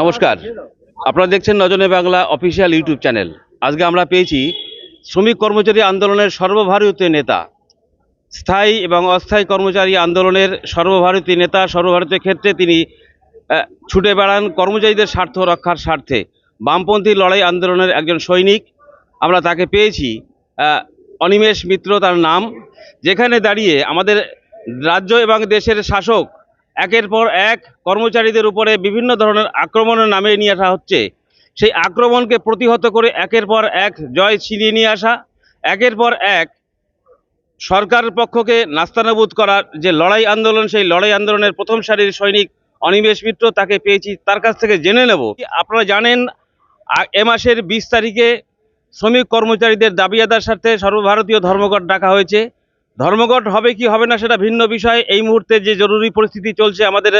নমস্কার। আপনারা দেখছেন নজনে বাংলা অফিসিয়াল ইউটিউব চ্যানেল। আজকে আমরা পেয়েছি শ্রমিক কর্মচারী আন্দোলনের সর্বভারতীয় নেতা, স্থায়ী এবং অস্থায়ী কর্মচারী আন্দোলনের সর্বভারতীয় নেতা, সর্বভারতীয় ক্ষেত্রে তিনি ছুটে বেড়ান কর্মচারীদের স্বার্থ রক্ষার স্বার্থে। বামপন্থী লড়াই আন্দোলনের একজন সৈনিক। আমরা তাকে পেয়েছি অনিমেষ মিত্র তার নাম, যেখানে দাঁড়িয়ে আমাদের রাজ্য এবং দেশের শাসক একের পর এক কর্মচারীদের উপরে বিভিন্ন ধরনের আক্রমণের নামে নিয়ে আসা হচ্ছে। সেই আক্রমণকে প্রতিহত করে একের পর এক জয় ছিনিয়ে নিয়ে আসা, একের পর এক সরকারের পক্ষকে নাস্তানাবুদ করার যে লড়াই আন্দোলন, সেই লড়াই আন্দোলনের প্রথম সারির সৈনিক অনিমেষ মিত্র তাকে পেয়েছি, তার কাছ থেকে জেনে নেব। আপনারা জানেন এ মাসের বিশ তারিখে শ্রমিক কর্মচারীদের দাবি আদার স্বার্থে সর্বভারতীয় ধর্মঘট ডাকা হয়েছে। ধর্মঘট হবে কি হবে না সেটা ভিন্ন বিষয়। এই মুহূর্তে যে জরুরি পরিস্থিতি চলছে আমাদের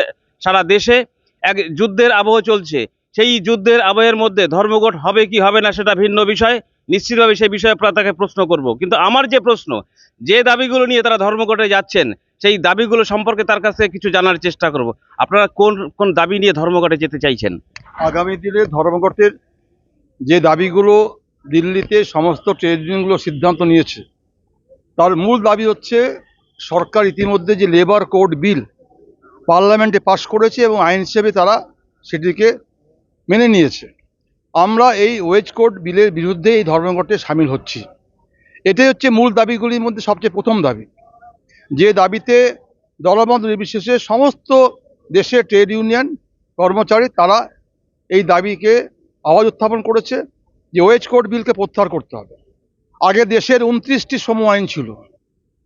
সারা দেশে, এক যুদ্ধের আবহ চলছে। সেই যুদ্ধের আবহের মধ্যে ধর্মঘট হবে কি হবে না সেটা ভিন্ন বিষয়। নিশ্চিতভাবে সেই বিষয়ে তাকে প্রশ্ন করব। কিন্তু আমার যে প্রশ্ন, যে দাবিগুলো নিয়ে তারা ধর্মঘটে যাচ্ছেন, সেই দাবিগুলো সম্পর্কে তার কাছ কিছু জানার চেষ্টা করব। আপনারা কোন কোন দাবি নিয়ে ধর্মঘটে যেতে চাইছেন? আগামী দিনে ধর্মঘটের যে দাবিগুলো দিল্লিতে সমস্ত ট্রেড ইউনিয়নগুলো সিদ্ধান্ত নিয়েছে তার মূল দাবি হচ্ছে, সরকার ইতিমধ্যে যে লেবার কোড বিল পার্লামেন্টে পাশ করেছে এবং আইন হিসেবে তারা সেটিকে মেনে নিয়েছে। আমরা এই ওয়েজ কোড বিলের বিরুদ্ধে এই ধর্মঘটে সামিল হচ্ছি। এটাই হচ্ছে মূল দাবিগুলির মধ্যে সবচেয়ে প্রথম দাবি। যে দাবিতে দলমত নির্বিশেষে সমস্ত দেশের ট্রেড ইউনিয়ন কর্মচারী তারা এই দাবিকে আওয়াজ উত্থাপন করেছে যে ওয়েজ কোড বিলকে প্রত্যাহার করতে হবে। আগে দেশের উনত্রিশটি সম আইন ছিল।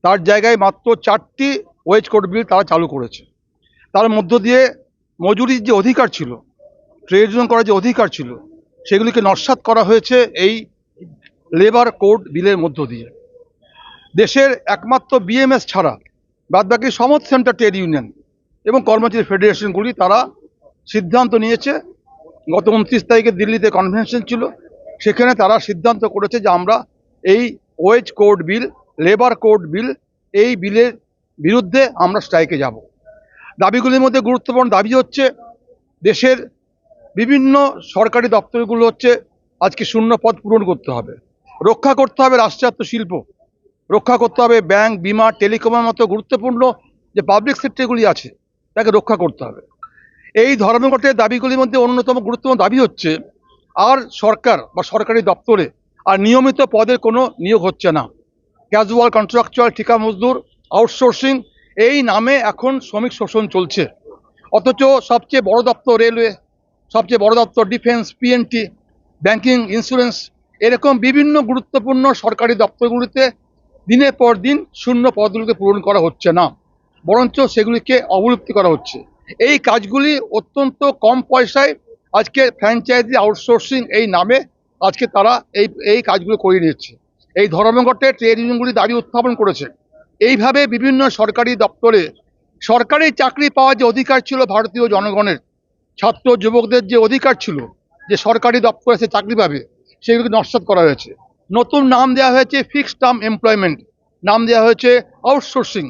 তার জায়গায় মাত্র চারটি ওয়েজ কোড বিল তারা চালু করেছে। তার মধ্য দিয়ে মজুরির যে অধিকার ছিল ট্রেড ইউনিয়ন করার যে অধিকার ছিল, সেগুলিকে নস্বাত করা হয়েছে এই লেবার কোড বিলের মধ্য দিয়ে। দেশের একমাত্র বিএমএস ছাড়া বাদবাকি সমস্ত সেন্টার ট্রেড ইউনিয়ন এবং কর্মচারী ফেডারেশনগুলি তারা সিদ্ধান্ত নিয়েছে। গত উনত্রিশ তারিখে দিল্লিতে কনভেনশন ছিল। সেখানে তারা সিদ্ধান্ত করেছে যে আমরা এই wage code bill, labour code bill, এই বিলের বিরুদ্ধে আমরা স্ট্রাইকে যাব। দাবিগুলির মধ্যে গুরুত্বপূর্ণ দাবি হচ্ছে, দেশের বিভিন্ন সরকারি দপ্তরগুলো হচ্ছে, আজকে শূন্য পদ পূরণ করতে হবে। রক্ষা করতে হবে রাষ্ট্রায়ত্ত শিল্প। রক্ষা করতে হবে ব্যাংক, বিমা, টেলিকমের মতো গুরুত্বপূর্ণ যে পাবলিক সেক্টরগুলি আছে, তাকে রক্ষা করতে হবে। এই ধর্মঘটের দাবিগুলির মধ্যে অন্যতম গুরুত্বপূর্ণ দাবি হচ্ছে, আর সরকার বা সরকারি দপ্তরে আর নিয়মিত পদের কোনো নিয়োগ হচ্ছে না। ক্যাজুয়াল কন্ট্রাকচুয়াল ঠিকা মজদুর আউটসোর্সিং এই নামে এখন শ্রমিক শোষণ চলছে। অথচ সবচেয়ে বড় দপ্তর রেলওয়ে, সবচেয়ে বড় দপ্তর ডিফেন্স পিএনটি ব্যাংকিং ইন্স্যুরেন্স এরকম বিভিন্ন গুরুত্বপূর্ণ সরকারি দপ্তরগুলিতে দিনের পর দিন শূন্য পদগুলিকে পূরণ করা হচ্ছে না, বরঞ্চ সেগুলিকে অবলুপ্তি করা হচ্ছে। এই কাজগুলি অত্যন্ত কম পয়সায় আজকে ফ্র্যাঞ্চাইজি আউটসোর্সিং এই নামে আজকে তারা এই এই কাজগুলো করিয়ে নিচ্ছে। এই ধর্মঘটে ট্রেড ইউনিয়নগুলি দাবি উত্থাপন করেছে। এইভাবে বিভিন্ন সরকারি দপ্তরে সরকারি চাকরি পাওয়ার যে অধিকার ছিল ভারতীয় জনগণের, ছাত্র যুবকদের যে অধিকার ছিল, যে সরকারি দপ্তরে সে চাকরি পাবে, সেগুলিকে নস্বাত করা হয়েছে। নতুন নাম দেওয়া হয়েছে ফিক্সড টার্ম এমপ্লয়মেন্ট নাম দেওয়া হয়েছে আউটসোর্সিং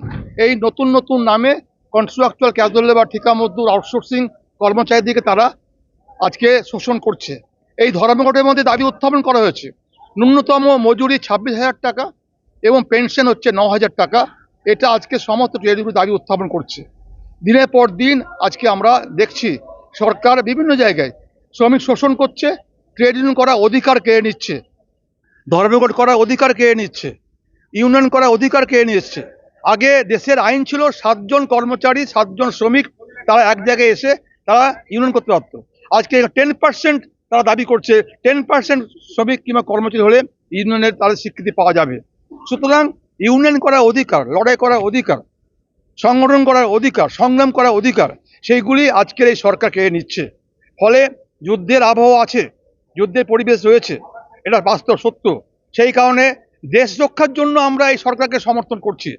এই নতুন নতুন নামে কন্ট্রাকচুয়াল ক্যাজুয়াল লেবার ঠিকা মজদুর আউটসোর্সিং কর্মচারীদেরকে তারা আজকে শোষণ করছে। এই ধর্মঘটের মধ্যে দাবি উত্থাপন করা হয়েছে। ন্যূনতম মজুরি ছাব্বিশ হাজার টাকা এবং পেনশন হচ্ছে ন হাজার টাকা। এটা আজকে সমস্ত ট্রেডগুলো দাবি উত্থাপন করছে। দিনের পর দিন আজকে আমরা দেখছি সরকার বিভিন্ন জায়গায় শ্রমিক শোষণ করছে, ট্রেড ইউনিয়ন করার অধিকার কেড়ে নিচ্ছে, ধর্মঘট করার অধিকার কেড়ে নিচ্ছে, ইউনিয়ন করার অধিকার কেড়ে নিচ্ছে। আগে দেশের আইন ছিল সাতজন কর্মচারী, সাতজন শ্রমিক, তারা এক জায়গায় এসে তারা ইউনিয়ন করতে পারতো। আজকে টেন পার্সেন্ট তারা দাবি করছে টেন পার্সেন্ট শ্রমিক কিংবা কর্মচারী হলে ইউনিয়নের তাদের স্বীকৃতি পাওয়া যাবে। সুতরাং ইউনিয়ন করার অধিকার, লড়াই করার অধিকার, সংগঠন করার অধিকার, সংগ্রাম করার অধিকার, সেইগুলি আজকের এই সরকার কেড়ে নিচ্ছে। ফলে যুদ্ধের আবহাওয়া আছে, যুদ্ধের পরিবেশ রয়েছে, এটা বাস্তব সত্য। সেই কারণে দেশ রক্ষার জন্য আমরা এই সরকারকে সমর্থন করছি।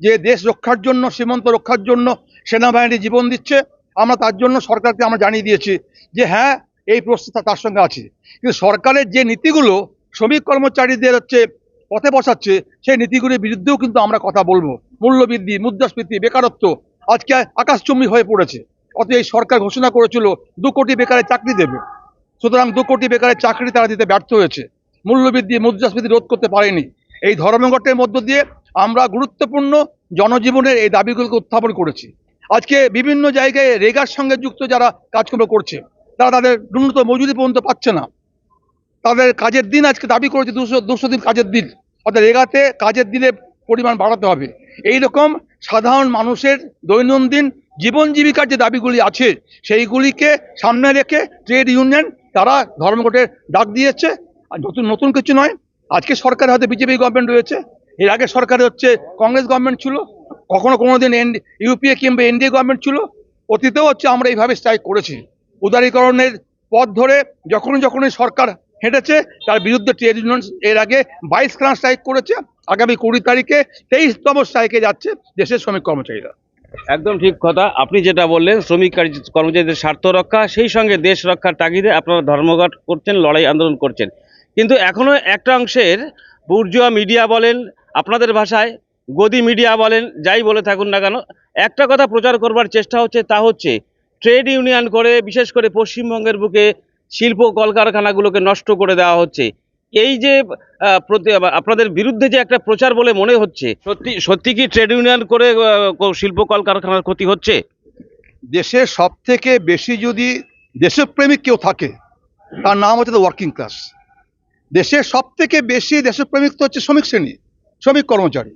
যে দেশ রক্ষার জন্য, সীমান্ত রক্ষার জন্য সেনাবাহিনী জীবন দিচ্ছে, আমরা তার জন্য সরকারকে আমরা জানিয়ে দিয়েছি যে হ্যাঁ এই প্রস্তুত তার সঙ্গে আছে। কিন্তু সরকারের যে নীতিগুলো, শ্রমিক কর্মচারীদের হচ্ছে পথে বসাচ্ছে, সেই নীতিগুলির বিরুদ্ধেও কিন্তু আমরা কথা বলব। মূল্যবৃদ্ধি, মুদ্রাস্ফীতি, বেকারত্ব আজকে আকাশচুম্বী হয়ে পড়েছে। অত এই সরকার ঘোষণা করেছিল, দু কোটি বেকারের চাকরি দেবে। সুতরাং দু কোটি বেকারের চাকরি তারা দিতে ব্যর্থ হয়েছে। মূল্যবৃদ্ধি, মুদ্রাস্ফীতি রোধ করতে পারেনি। এই ধর্মঘটের মধ্য দিয়ে আমরা গুরুত্বপূর্ণ জনজীবনের এই দাবিগুলোকে উত্থাপন করেছি। আজকে বিভিন্ন জায়গায় রেগার সঙ্গে যুক্ত যারা কাজকর্ম করছে তারা তাদের ন্যূনতম মজুরি পর্যন্ত পাচ্ছে না। তাদের কাজের দিন আজকে দাবি করেছে দুশো দুশো দিন কাজের দিন। অর্থাৎ এগাতে কাজের দিনের পরিমাণ বাড়াতে হবে। এই রকম সাধারণ মানুষের দৈনন্দিন জীবন জীবিকার যে দাবিগুলি আছে, সেইগুলিকে সামনে রেখে ট্রেড ইউনিয়ন তারা ধর্মঘটের ডাক দিয়েছে। আর নতুন নতুন কিছু নয়, আজকে সরকার হয়তো বিজেপি গভর্নমেন্ট রয়েছে। এর আগে সরকার হচ্ছে কংগ্রেস গভর্নমেন্ট ছিল, কখনো কোনো দিন এন, ইউপিএ কিংবা এনডিএ গভর্নমেন্ট ছিল। অতীতেও হচ্ছে আমরা এইভাবে স্ট্রাইক করেছি। উদারীকরণের পথ ধরে যখন যখনই সরকার হেঁটেছে, তার বিরুদ্ধে ট্রেড ইউনিয়ন এর আগে বাইশ খানা স্ট্রাইক করেছে। আগামী কুড়ি তারিখে তেইশতম স্ট্রাইকে যাচ্ছে দেশের শ্রমিক কর্মচারীরা। একদম ঠিক কথা। আপনি যেটা বললেন, শ্রমিক কর্মচারীদের স্বার্থ রক্ষা, সেই সঙ্গে দেশ রক্ষার তাগিদে আপনারা ধর্মঘট করছেন, লড়াই আন্দোলন করছেন। কিন্তু এখনও একটা অংশের বুর্জুয়া মিডিয়া বলেন, আপনাদের ভাষায় গদি মিডিয়া বলেন, যাই বলে থাকুন না কেন, একটা কথা প্রচার করবার চেষ্টা হচ্ছে, তা হচ্ছে ট্রেড ইউনিয়ন করে, বিশেষ করে পশ্চিমবঙ্গের বুকে শিল্প কলকারখানাগুলোকে নষ্ট করে দেওয়া হচ্ছে। এই যে আপনাদের বিরুদ্ধে যে একটা প্রচার বলে মনে হচ্ছে, সত্যি সত্যি কি ট্রেড ইউনিয়ন করে শিল্প কলকারখানার ক্ষতি হচ্ছে? দেশের সব থেকে বেশি যদি দেশপ্রেমিক কেউ থাকে, তার নাম হচ্ছে দ্য ওয়ার্কিং ক্লাস দেশের সব থেকে বেশি দেশপ্রেমিক তো হচ্ছে শ্রমিক শ্রেণি, শ্রমিক কর্মচারী।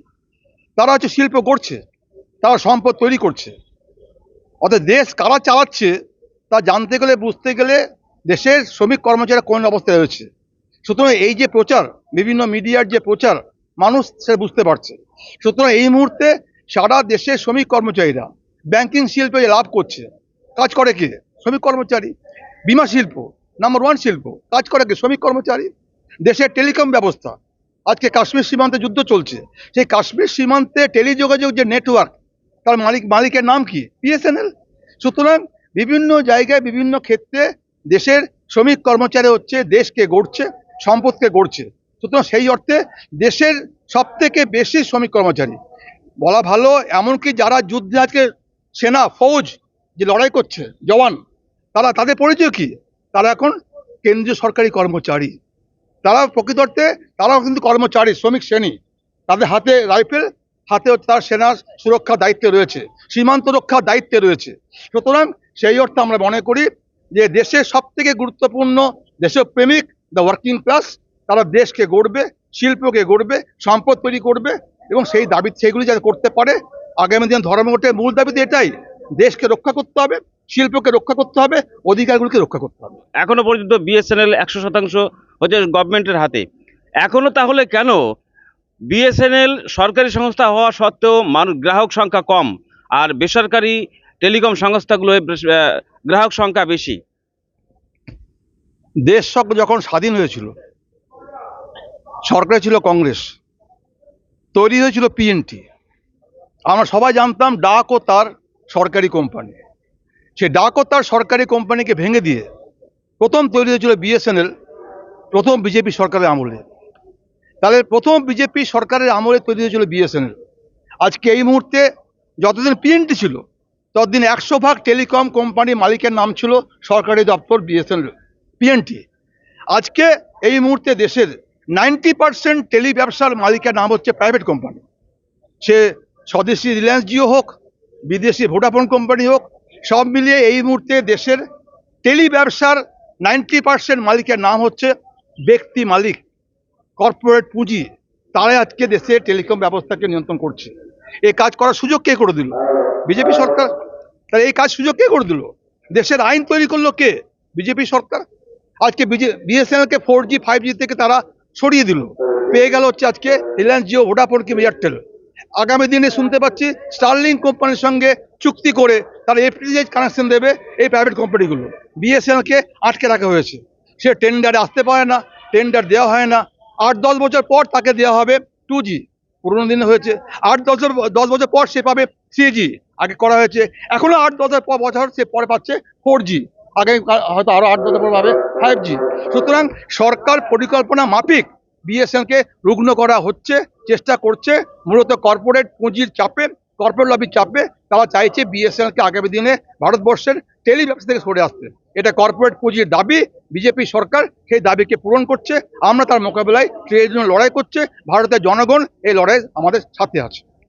তারা হচ্ছে শিল্প গড়ছে, তারা সম্পদ তৈরি করছে। অর্থাৎ দেশ কারা চালাচ্ছে তা জানতে গেলে, বুঝতে গেলে দেশের শ্রমিক কর্মচারী কোন অবস্থায় রয়েছে। সুতরাং এই যে প্রচার, বিভিন্ন মিডিয়ার যে প্রচার, মানুষ সে বুঝতে পারছে। সুতরাং এই মুহূর্তে সারা দেশের শ্রমিক কর্মচারীরা ব্যাংকিং শিল্পে লাভ করছে। কাজ করে কে? শ্রমিক কর্মচারী। বিমা শিল্প নাম্বার ওয়ান শিল্প। কাজ করে কে? শ্রমিক কর্মচারী। দেশের টেলিকম ব্যবস্থা। আজকে কাশ্মীর সীমান্তে যুদ্ধ চলছে। সেই কাশ্মীর সীমান্তে টেলিযোগাযোগ যে নেটওয়ার্ক তার মালিক, মালিকের নাম কি? বিএসএনএল সুতরাং বিভিন্ন জায়গায়, বিভিন্ন ক্ষেত্রে দেশের শ্রমিক কর্মচারী হচ্ছে, দেশকে গড়ছে, সম্পদকে গড়ছে। সুতরাং সেই অর্থে দেশের সব থেকে বেশি শ্রমিক কর্মচারী। বলা ভালো, এমনকি যারা যুদ্ধে আজকে সেনা, ফৌজ যে লড়াই করছে, জওয়ান, তারা, তাদের পরিচয় কি? তারা এখন কেন্দ্রীয় সরকারি কর্মচারী। তারা প্রকৃত অর্থে তারাও কিন্তু কর্মচারী, শ্রমিক শ্রেণি। তাদের হাতে রাইফেল হাতে তার সেনার সুরক্ষার দায়িত্বে রয়েছে, সীমান্ত রক্ষার দায়িত্বে রয়েছে। সুতরাং সেই অর্থে আমরা মনে করি যে দেশের সব থেকে গুরুত্বপূর্ণ দেশপ্রেমিক দ্য ওয়ার্কিং ক্লাস তারা দেশকে গড়বে, শিল্পকে গড়বে, সম্পদ তৈরি করবে এবং সেই দাবি সেইগুলি যাতে করতে পারে। আগামী দিন ধর্মঘটের মূল দাবি এটাই, দেশকে রক্ষা করতে হবে, শিল্পকে রক্ষা করতে হবে, অধিকারগুলিকে রক্ষা করতে হবে। এখনও পর্যন্ত বিএসএনএল একশো শতাংশ হচ্ছে গভর্নমেন্টের হাতে। এখনও তাহলে কেন বিএসএনএল সরকারি সংস্থা হওয়া সত্ত্বেও মানুষ গ্রাহক সংখ্যা কম আর বেসরকারি টেলিকম সংস্থাগুলো গ্রাহক সংখ্যা বেশি। দেশ যখন স্বাধীন হয়েছিল, সরকার ছিল কংগ্রেস, তৈরি হয়েছিল পিএনটি আমরা সবাই জানতাম ডাক ও তার সরকারি কোম্পানি। সে ডাক ও তার সরকারি কোম্পানিকে ভেঙে দিয়ে প্রথম তৈরি হয়েছিল বিএসএনএল, প্রথম বিজেপি সরকারের আমলে। তাহলে প্রথম বিজেপি সরকারের আমলে তৈরি হয়েছিল বিএসএনএল আজকে এই মুহূর্তে যতদিন পিএনটি ছিল, ততদিন একশো ভাগ টেলিকম কোম্পানি মালিকের নাম ছিল সরকারি দপ্তর বিএসএনএল পিএনটি আজকে এই মুহূর্তে দেশের নাইনটি পার্সেন্ট টেলি ব্যবসার মালিকের নাম হচ্ছে প্রাইভেট কোম্পানি সে স্বদেশি রিলায়েন্স জিও হোক, বিদেশি ভোডাফোন কোম্পানি হোক, সব মিলিয়ে এই মুহূর্তে দেশের টেলি ব্যবসার নাইনটি পার্সেন্ট মালিকের নাম হচ্ছে ব্যক্তি মালিক। কর্পোরেট পুঁজি তারাই আজকে দেশে টেলিকম ব্যবস্থাকে নিয়ন্ত্রণ করছে। এই কাজ করার সুযোগ কে করে দিল? বিজেপি সরকার? তাহলে এই কাজ সুযোগ কে করে দিল? দেশের আইন তৈরি করল কে? বিজেপি সরকার? আজকে বিএসএনএলকে ফোর জি ফাইভ জি থেকে তারা সরিয়ে দিল। পেয়ে গেল হচ্ছে আজকে রিলায়েন্স জিও ভোডাফোন কিংবা এয়ারটেল আগামী দিনে শুনতে পাচ্ছি স্টারলিং কোম্পানির সঙ্গে চুক্তি করে তারা এফটিএইচ কানেকশন দেবে এই প্রাইভেট কোম্পানিগুলো বিএসএনএলকে আটকে রাখা হয়েছে। সে টেন্ডারে আসতে পারে না টেন্ডার দেওয়া হয় না। আট দশ বছর পর তাকে দেওয়া হবে টু জি পুরোনো দিনে হয়েছে। আট বছর, দশ বছর পর সে পাবে থ্রি জি আগে করা হয়েছে। এখনও আট দশ বছর সে পরে পাচ্ছে ফোর জি আগে হয়তো আরও আট বছর পর পাবে ফাইভ জি সুতরাং সরকার পরিকল্পনা মাফিক বিএসএনকে রুগ্ন করা হচ্ছে, চেষ্টা করছে, মূলত কর্পোরেট পুঁজির চাপে কর্পোরেট লবির চাপে তারা চাইছে বিএসএনএলকে আগামী দিনে ভারতবর্ষের টেলি ব্যবসা থেকে সরে আসতে। এটা কর্পোরেট পুঁজির দাবি বিজেপি সরকার সেই দাবিকে পূরণ করছে। আমরা তার মোকাবেলায় ট্রেড লড়াই করছে, ভারতের জনগণ এই লড়াই আমাদের সাথে আছে।